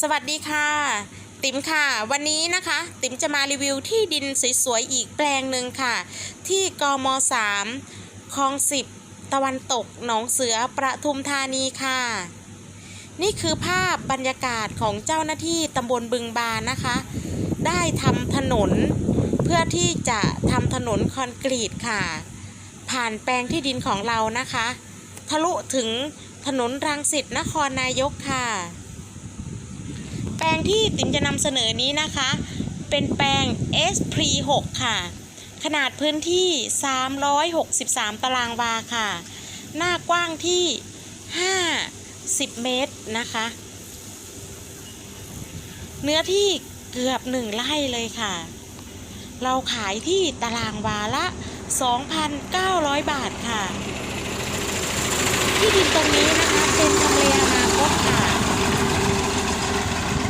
สวัสดีค่ะ ติ๋มค่ะ วันนี้นะคะ ติ๋มจะมารีวิวที่ดินสวยๆอีกแปลงหนึ่งค่ะ ที่กม3คลองสิบตะวันตกหนองเสือประทุมธานีค่ะ นี่คือภาพบรรยากาศของเจ้าหน้าที่ตำบลบึงบานนะคะ ได้ทำถนน เพื่อที่จะทำถนนคอนกรีตค่ะ ผ่านแปลงที่ดินของเรานะคะ ทะลุถึงถนนรังสิตนครนายกค่ะ แปลงที่ติ๋มจะนำเสนอนี้นะคะ เป็นแปลง s p 6 ค่ะ ขนาดพื้นที่ 363 ตารางวาค่ะ หน้ากว้างที่ 50 เมตรนะคะ เนื้อที่เกือบหนึ่งไร่เลยค่ะ เราขายที่ตารางวาละ 2,900 บาทค่ะ ที่ดินตรงนี้นะคะ เป็นทำเลอนาคตค่ะ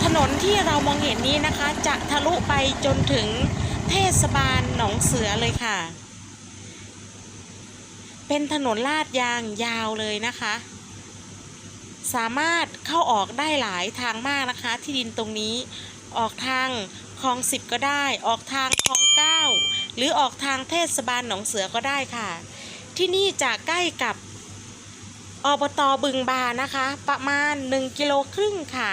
ถนนที่เรามองเห็นนี้นะคะ จะทะลุไปจนถึงเทศบาลหนองเสือเลยค่ะ เป็นถนนลาดยางยาวเลยนะคะ สามารถเข้าออกได้หลายทางมากนะคะ ที่ดินตรงนี้ออกทางคลองสิบก็ได้ ออกทางคลองเก้าหรือออกทางเทศบาลหนองเสือก็ได้ค่ะ ที่นี่จะใกล้กับอบตบึงบานะคะ ประมาณ 1 กิโลครึ่งค่ะ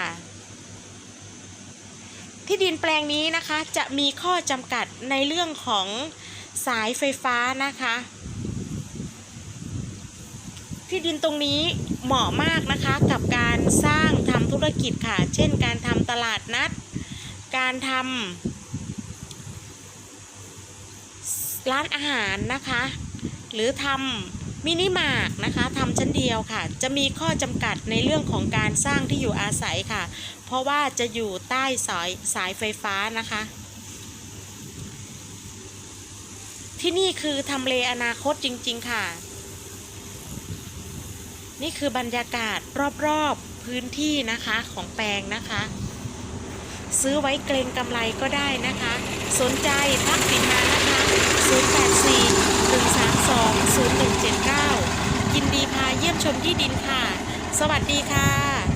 ที่ดินแปลงนี้นะคะจะมีข้อจำกัดในเรื่องของสายไฟฟ้านะคะ ที่ดินตรงนี้เหมาะมากนะคะกับการสร้างทำธุรกิจค่ะ เช่นการทำตลาดนัด การทำร้านอาหารนะคะ หรือทำ มินิมาร์ทนะคะทำชั้นเดียวค่ะ จะมีข้อจำกัดในเรื่องของการสร้างที่อยู่อาศัยค่ะ เพราะว่าจะอยู่ใต้สายสายไฟฟ้านะคะ ที่นี่คือทำเลอนาคตจริง ๆ ค่ะ นี่คือบรรยากาศรอบๆพื้นที่นะคะของแปลงนะคะ ซื้อไว้เกรงกำไรก็ได้นะคะ สนใจทักติดมานะคะ 084 132 0179 ยินดีพาเยี่ยมชมที่ดินค่ะ สวัสดีค่ะ